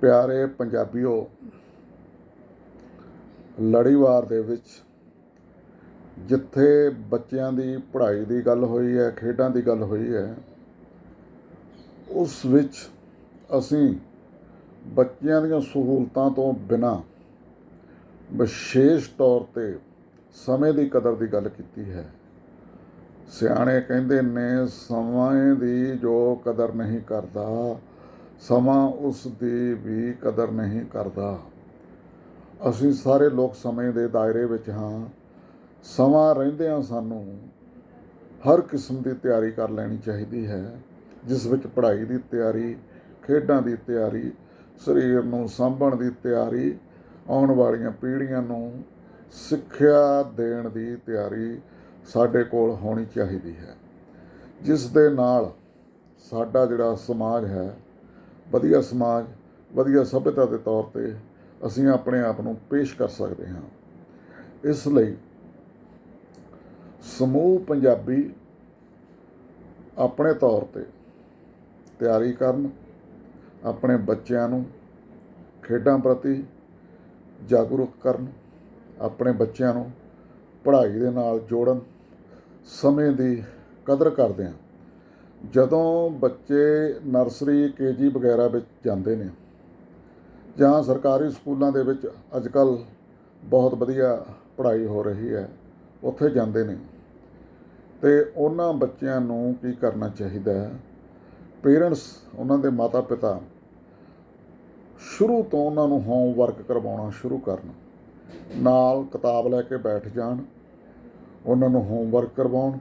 ਪਿਆਰੇ ਪੰਜਾਬੀਓ, ਲੜੀਵਾਰ ਦੇ ਵਿੱਚ ਜਿੱਥੇ ਬੱਚਿਆਂ ਦੀ ਪੜ੍ਹਾਈ ਦੀ ਗੱਲ ਹੋਈ ਹੈ, ਖੇਡਾਂ ਦੀ ਗੱਲ ਹੋਈ ਹੈ, ਉਸ ਵਿੱਚ ਅਸੀਂ ਬੱਚਿਆਂ ਦੀਆਂ ਸਹੂਲਤਾਂ ਤੋਂ ਬਿਨਾਂ ਵਿਸ਼ੇਸ਼ ਤੌਰ ਤੇ ਸਮੇਂ ਦੀ ਕਦਰ ਦੀ ਗੱਲ ਕੀਤੀ ਹੈ। ਸਿਆਣੇ ਕਹਿੰਦੇ ਨੇ, ਸਮੇਂ ਦੀ ਜੋ ਕਦਰ ਨਹੀਂ ਕਰਦਾ ਸਮਾਂ ਉਸ ਦੀ ਵੀ ਕਦਰ ਨਹੀਂ ਕਰਦਾ। ਅਸੀਂ ਸਾਰੇ ਲੋਕ ਸਮੇਂ ਦੇ ਦਾਇਰੇ ਵਿੱਚ ਹਾਂ। ਸਮਾਂ ਰਹਿੰਦਿਆਂ ਸਾਨੂੰ ਹਰ ਕਿਸਮ ਦੀ ਤਿਆਰੀ ਕਰ ਲੈਣੀ ਚਾਹੀਦੀ ਹੈ, ਜਿਸ ਵਿੱਚ ਪੜ੍ਹਾਈ ਦੀ ਤਿਆਰੀ, ਖੇਡਾਂ ਦੀ ਤਿਆਰੀ, ਸਰੀਰ ਨੂੰ ਸਾਂਭਣ ਦੀ ਤਿਆਰੀ, ਆਉਣ ਵਾਲੀਆਂ ਪੀੜ੍ਹੀਆਂ ਨੂੰ ਸਿੱਖਿਆ ਦੇਣ ਦੀ ਤਿਆਰੀ ਸਾਡੇ ਕੋਲ ਹੋਣੀ ਚਾਹੀਦੀ ਹੈ। ਜਿਸ ਦੇ ਨਾਲ ਸਾਡਾ ਜਿਹੜਾ ਸਮਾਜ ਹੈ ਵਧੀਆ ਸਮਾਜ, ਵਧੀਆ ਸਭਿਅਤਾ ਦੇ ਤੌਰ ਤੇ ਅਸੀਂ ਆਪਣੇ ਆਪ ਨੂੰ ਪੇਸ਼ ਕਰ ਸਕਦੇ ਹਾਂ। ਇਸ ਲਈ ਸਮੂਹ ਪੰਜਾਬੀ ਆਪਣੇ ਤੌਰ ਤੇ ਤਿਆਰੀ ਕਰਨ, ਆਪਣੇ ਬੱਚਿਆਂ ਨੂੰ ਖੇਡਾਂ ਪ੍ਰਤੀ ਜਾਗਰੂਕ ਕਰਨ, ਆਪਣੇ ਬੱਚਿਆਂ ਨੂੰ ਪੜ੍ਹਾਈ ਦੇ ਨਾਲ ਜੋੜਨ ਸਮੇਂ ਦੀ ਕਦਰ ਕਰਦੇ ਹਾਂ। ਜਦੋਂ ਬੱਚੇ ਨਰਸਰੀ ਕੇਜੀ ਵਗੈਰਾ ਵਿੱਚ ਜਾਂਦੇ ਨੇ ਜਾਂ ਸਰਕਾਰੀ ਸਕੂਲਾਂ ਦੇ ਵਿੱਚ ਅੱਜ ਕੱਲ ਬਹੁਤ ਵਧੀਆ ਪੜ੍ਹਾਈ ਹੋ ਰਹੀ ਹੈ, ਉੱਥੇ ਜਾਂਦੇ ਨੇ। ਤੇ ਉਹਨਾਂ ਬੱਚਿਆਂ ਨੂੰ ਕੀ ਕਰਨਾ ਚਾਹੀਦਾ ਹੈ? ਪੇਰੈਂਟਸ, ਉਹਨਾਂ ਦੇ ਮਾਤਾ ਪਿਤਾ ਸ਼ੁਰੂ ਤੋਂ ਉਹਨਾਂ ਨੂੰ ਹੋਮਵਰਕ ਕਰਵਾਉਣਾ ਸ਼ੁਰੂ ਕਰਨ। ਨਾਲ ਕਿਤਾਬ ਲੈ ਕੇ ਬੈਠ ਜਾਣ, ਉਹਨਾਂ ਨੂੰ ਹੋਮਵਰਕ ਕਰਵਾਉਣ।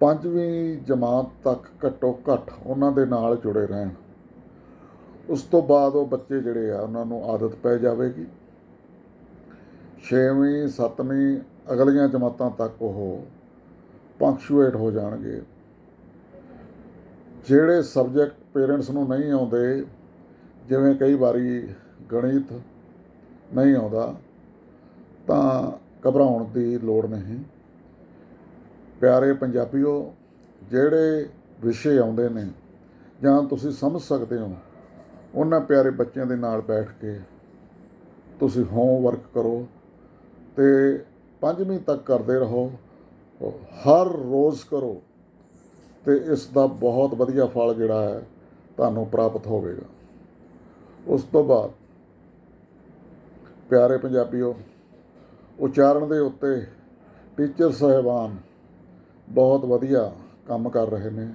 ਪੰਜਵੀਂ ਜਮਾਤ ਤੱਕ ਘੱਟੋ ਘੱਟ ਉਹਨਾਂ ਦੇ ਨਾਲ ਜੁੜੇ ਰਹਿਣ। ਉਸ ਤੋਂ ਬਾਅਦ ਉਹ ਬੱਚੇ ਜਿਹੜੇ ਆ, ਉਹਨਾਂ ਨੂੰ ਆਦਤ ਪੈ ਜਾਵੇਗੀ। 6ਵੀਂ 7ਵੀਂ ਅਗਲੀਆਂ ਜਮਾਤਾਂ ਤੱਕ ਉਹ ਪੰਕਚੁਏਟ ਹੋ ਜਾਣਗੇ। ਜਿਹੜੇ ਸਬਜੈਕਟ ਪੇਰੈਂਟਸ ਨੂੰ ਨਹੀਂ ਆਉਂਦੇ, ਜਿਵੇਂ ਕਈ ਵਾਰੀ ਗਣਿਤ ਨਹੀਂ ਆਉਂਦਾ, ਤਾਂ ਘਬਰਾਉਣ ਦੀ ਲੋੜ ਨਹੀਂ। ਪਿਆਰੇ ਪੰਜਾਬੀਓ, ਜਿਹੜੇ ਵਿਸ਼ੇ ਆਉਂਦੇ ਨੇ ਜਾਂ ਤੁਸੀਂ ਸਮਝ ਸਕਦੇ ਹੋ, ਉਹਨਾਂ ਪਿਆਰੇ ਬੱਚਿਆਂ ਦੇ ਨਾਲ ਬੈਠ ਕੇ ਤੁਸੀਂ ਹੋਮਵਰਕ ਕਰੋ ਤੇ ਪੰਜਵੀਂ ਤੱਕ ਕਰਦੇ ਰਹੋ, ਹਰ ਰੋਜ਼ ਕਰੋ ਤੇ ਇਸ ਦਾ ਬਹੁਤ ਵਧੀਆ ਫਲ ਜਿਹੜਾ ਹੈ ਤੁਹਾਨੂੰ ਪ੍ਰਾਪਤ ਹੋਵੇਗਾ। ਉਸ ਤੋਂ ਬਾਅਦ ਪਿਆਰੇ ਪੰਜਾਬੀਓ, ਉਚਾਰਨ ਦੇ ਉੱਤੇ ਟੀਚਰ ਸਾਹਿਬਾਨ ਬਹੁਤ ਵਧੀਆ ਕੰਮ ਕਰ ਰਹੇ ਨੇ।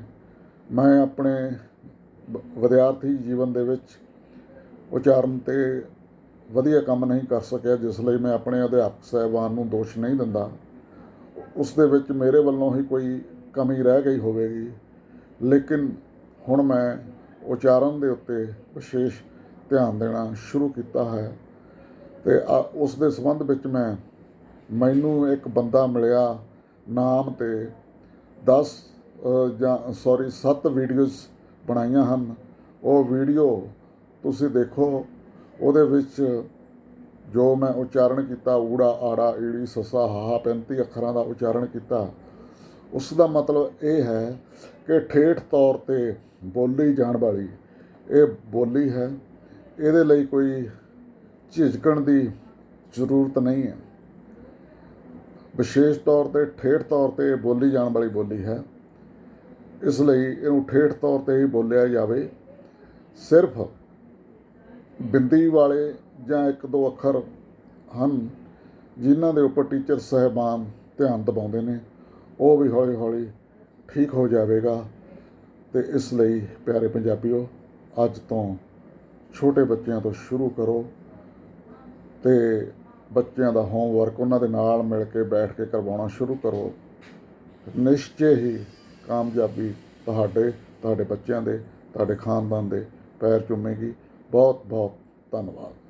ਮੈਂ ਆਪਣੇ ਵਿਦਿਆਰਥੀ ਜੀਵਨ ਦੇ ਵਿੱਚ ਉਚਾਰਨ ਤੇ ਵਧੀਆ ਕੰਮ ਨਹੀਂ ਕਰ ਸਕਿਆ, ਜਿਸ ਲਈ ਮੈਂ ਆਪਣੇ ਅਧਿਆਪਕ ਸਾਹਿਬਾਨ ਨੂੰ ਦੋਸ਼ ਨਹੀਂ ਦਿੰਦਾ। ਉਸ ਦੇ ਵਿੱਚ ਮੇਰੇ ਵੱਲੋਂ ਹੀ ਕੋਈ ਕਮੀ ਰਹਿ ਗਈ ਹੋਵੇਗੀ। ਲੇਕਿਨ ਹੁਣ ਮੈਂ ਉਚਾਰਨ ਦੇ ਉੱਤੇ ਵਿਸ਼ੇਸ਼ ਧਿਆਨ ਦੇਣਾ ਸ਼ੁਰੂ ਕੀਤਾ ਹੈ ਤੇ ਆ- ਉਸ ਦੇ ਸੰਬੰਧ ਵਿੱਚ ਮੈਂ, ਮੈਨੂੰ ਇੱਕ ਬੰਦਾ ਮਿਲਿਆ ਨਾਮ ਤੇ 10 ਜਾਂ ਸੌਰੀ 7 ਵੀਡੀਓਜ਼ ਬਣਾਈਆਂ ਹਨ। ਉਹ ਵੀਡੀਓ ਤੁਸੀਂ ਦੇਖੋ, ਉਹਦੇ ਵਿੱਚ ਜੋ ਮੈਂ ਉਚਾਰਨ ਕੀਤਾ, ਊੜਾ, ਆੜਾ, ਈੜੀ, ਸੱਸਾ, ਹਾਹਾ 35 ਅੱਖਰਾਂ ਦਾ ਉਚਾਰਨ ਕੀਤਾ, ਉਸ ਦਾ ਮਤਲਬ ਇਹ ਹੈ ਕਿ ਠੇਠ ਤੌਰ ਤੇ ਬੋਲੀ ਜਾਣ ਵਾਲੀ, ਇਹ ਬੋਲੀ ਹੈ। ਇਹਦੇ ਲਈ ਕੋਈ ਝਿਜਕਣ ਦੀ ਜ਼ਰੂਰਤ ਨਹੀਂ ਹੈ। ਵਿਸ਼ੇਸ਼ ਤੌਰ ਤੇ ਠੇਠ ਤੌਰ ਤੇ ਬੋਲੀ ਜਾਣ ਵਾਲੀ ਬੋਲੀ ਹੈ। ਇਸ ਲਈ ਇਹਨੂੰ ਠੇਠ ਤੌਰ ਤੇ ਹੀ ਬੋਲਿਆ ਜਾਵੇ। ਸਿਰਫ ਬਿੰਦੀ ਵਾਲੇ ਜਾਂ ਇੱਕ ਦੋ ਅੱਖਰ ਹਨ ਜਿਨ੍ਹਾਂ ਦੇ ਉੱਪਰ ਟੀਚਰ ਸਹਿਬਾਨ ਧਿਆਨ ਦਿਵਾਉਂਦੇ ਨੇ। ਉਹ ਵੀ ਹੌਲੀ ਹੌਲੀ ਠੀਕ ਹੋ ਜਾਵੇਗਾ। ਤੇ ਇਸ ਲਈ ਪਿਆਰੇ ਪੰਜਾਬੀਓ, ਅੱਜ ਤੋਂ ਛੋਟੇ ਬੱਚਿਆਂ ਤੋਂ ਸ਼ੁਰੂ ਕਰੋ ਤੇ ਬੱਚਿਆਂ ਦਾ ਹੋਮਵਰਕ ਉਹਨਾਂ ਦੇ ਨਾਲ ਮਿਲ ਕੇ ਬੈਠ ਕੇ ਕਰਵਾਉਣਾ ਸ਼ੁਰੂ ਕਰੋ। ਨਿਸ਼ਚੇ ਹੀ ਕਾਮਯਾਬੀ ਤੁਹਾਡੇ ਤੁਹਾਡੇ ਬੱਚਿਆਂ ਦੇ, ਤੁਹਾਡੇ ਖਾਨਦਾਨ ਦੇ ਪੈਰ ਚੁੰਮੇਗੀ। ਬਹੁਤ ਬਹੁਤ ਧੰਨਵਾਦ।